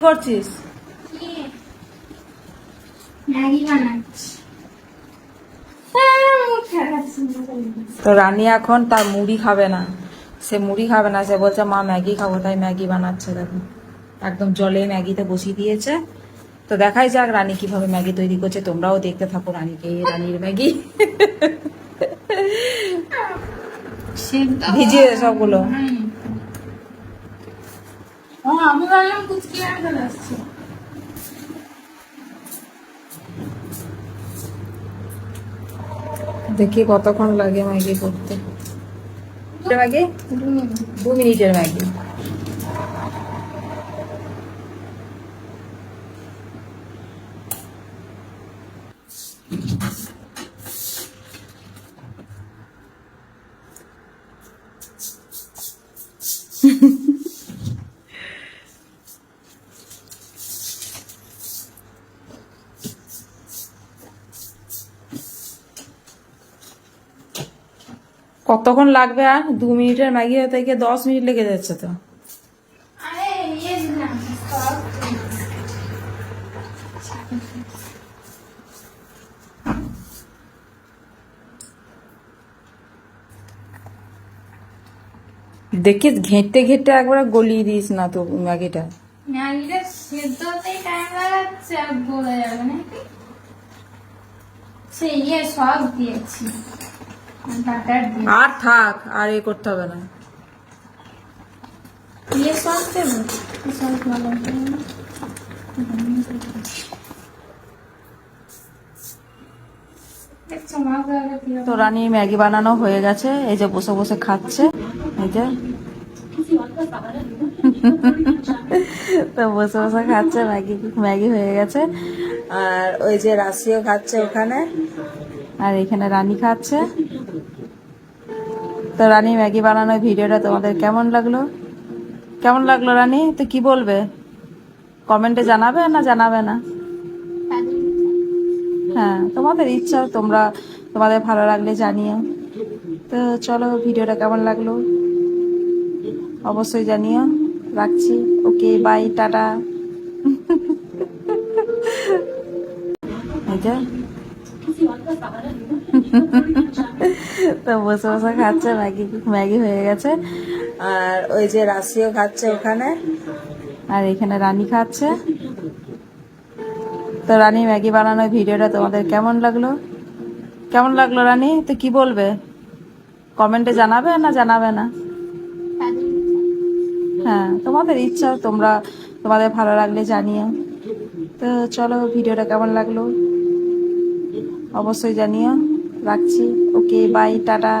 করছিস। তো রানী এখন তার মুড়ি খাবে না। সে মুড়ি খাবে না সে বলছে মা ম্যাগি খাব। তাই ম্যাগি বানাচ্ছে দেখো। একদম জলে ম্যাগিতে বসিয়ে দিয়েছে। তো দেখাই যাক রানী কীভাবে ম্যাগি তৈরি করছে। তোমরাও দেখতে থাকো রানীকে এই রানীর ম্যাগি। ভিজিয়ে সবগুলো। হুম। আমি ভাবলাম কুচকি যাচ্ছি। দেখি কতক্ষণ লাগে ম্যাগি করতে। ম্যাগি? দু মিনিটের ম্যাগি। কতক্ষণ লাগবে আর? দু মিনিটের ম্যাগি গিয়ে দশ মিনিট লেগে যাচ্ছে তো। আরে ইয়ে দিলাম সব দেখি ঘেঁটে ঘেঁটে একবার গলিয়ে দিস না তো ম্যাগিটা। ইয়ে সব দিয়েছি। আর থাক আর এ করতে হবে না। ইয়ে তো রানী ম্যাগি বানানো হয়ে গেছে এই যে বসে বসে খাচ্ছে এই যে। তো বসে বসে খাচ্ছে ম্যাগি ম্যাগি হয়ে গেছে। আর ওই যে রাশিও খাচ্ছে ওখানে আর এখানে রানী খাচ্ছে। তো রানী ম্যাগি বানানোর ভিডিওটা তোমাদের কেমন লাগল? কেমন লাগল রানী? তো কি বলবে? কমেন্টে জানাবে না জানাবে না? হ্যাঁ তোমাদের ইচ্ছা, তোমরা তোমাদের ভালো লাগলে জানিও। তো চলো ভিডিওটা কেমন লাগল? অবশ্যই জানিও। রাখছি। Okay, bye, tata. এই তো বসে বসে খাচ্ছে, ম্যাগি ম্যাগি হয়ে গেছে। আর ওই যে রাশিও খাচ্ছে ওখানে, আর এখানে রানী খাচ্ছে। তো রানী ম্যাগি বানানোর ভিডিওটা তোমাদের কেমন লাগল? কেমন লাগল রানী? তো কি বলবে? কমেন্টে জানাবে না জানাবে না? হ্যাঁ তোমাদের ইচ্ছা, তোমরা তোমাদের ভালো লাগলে জানিও। তো চলো, ভিডিওটা কেমন লাগল? অবশ্যই জানিও। রাখছি। Okay bye tata.